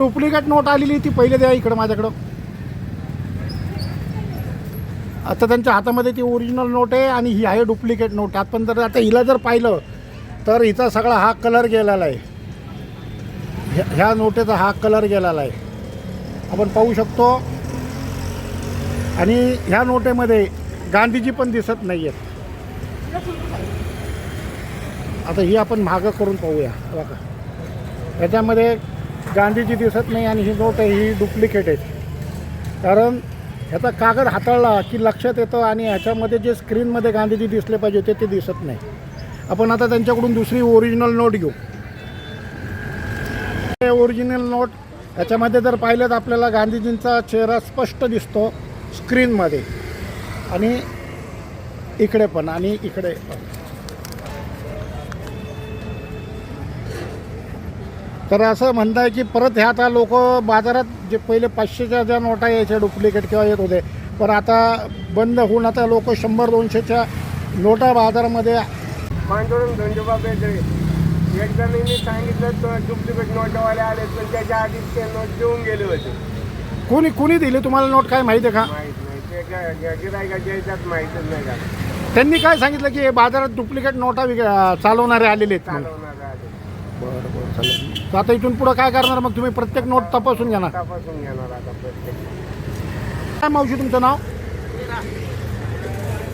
Duplicate note आलेली ती पहिले द्या इकडं माझ्याकडं. आता त्यांच्या हातामध्ये ती ओरिजिनल नोट आहे आणि ही आहे डुप्लिकेट नोट आपण जर आता हिला जर पाहिलं तर हिचा सगळा हा कलर गेलेला आहे. ह्या- ह्या नोटेचा हा कलर गेलेला आहे. आपण पाहू शकतो. आणि ह्या नोटेमध्ये गांधीजी पण दिसत नाही आहेत आता ही आपण मागं करून पाहूया. बघा. ह्याच्यामध्ये गांधीजी दिसत नाही आणि ही नोट आहे ही डुप्लिकेट आहे कारण ह्याचा कागद हाताळला की लक्षात येतं आणि ह्याच्यामध्ये जे स्क्रीनमध्ये गांधीजी दिसले पाहिजे ते ते दिसत नाही. आपण आता त्यांच्याकडून दुसरी ओरिजिनल नोट घेऊ. ओरिजिनल नोट ह्याच्यामध्ये जर पाहिलं तर आपल्याला गांधीजींचा चेहरा स्पष्ट दिसतो स्क्रीनमध्ये आणि इकडे पण आणि इकडे पण. तर असं म्हणताय की परत ह्या आता लोक बाजारात जे पहिले पाचशेच्या ज्या नोटा यायच्या डुप्लिकेट किंवा येत होते पण आता बंद होऊन आता लोक शंभर दोनशेच्या नोटा बाजारामध्ये पांडुरंग धंजोबा बेदरे. एकदा मी सांगितलं डुप्लिकेट नोटवाले आले पण त्याच्या आधीच ते नोट देऊन गेले होते. कोणी कोणी दिली? तुम्हाला नोट काय माहिती आहे का? माहीत नाही. गिरायकाच्या याच्यात माहीतच नाही का? त्यांनी काय सांगितलं की हे बाजारात डुप्लिकेट नोटा विक चालवणारे आलेले आहेत म्हणून. चालवणार. बरं बरं चालेल. तर आता इथून पुढं काय करणार? मग तुम्ही प्रत्येक नोट तपासून घेणार. तपासून घेणार आता प्रत्येक. काय मावशी तुमचं नाव?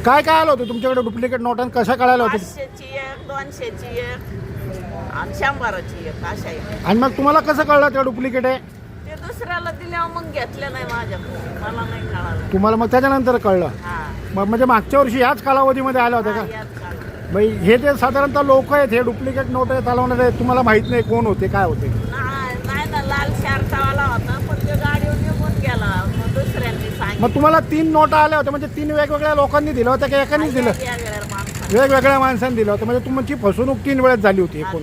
काय काय आलं होतं? तुमच्याकडे डुप्लिकेट नोट आणि कशा कळायला होतं पाचशेची एक दोनशेची एक आणि शंभराची एक अशा आहे आणि मग तुम्हाला कसं कळलं ते डुप्लिकेट आहे ते दुसऱ्याला दिल्यावर मग घेतले नाही माझ्याकडून मला नाही कळालं. तुम्हाला मग त्याच्यानंतर कळलं. हा. मग म्हणजे मागच्या वर्षी याच कालावधीमध्ये आल्या होत्या हा, का? यात बाई हे जे साधारणतः लोक आहेत हे डुप्लिकेट नोट चालवणारे आहेत तुम्हाला माहीत नाही कोण होते काय होते? नाही नाही ना लाल शार्टावाला होता पण ते गाडीवर निघून गेला. मग दुसऱ्यांनी मग तुम्हाला तीन नोटा आल्या होत्या म्हणजे तीन वेगवेगळ्या लोकांनी दिलं होतं का एकानेच दिलं? वेगवेगळ्या माणसांनी. दिलं होतं म्हणजे तुमची फसवणूक तीन वेळेस झाली होती एकूण.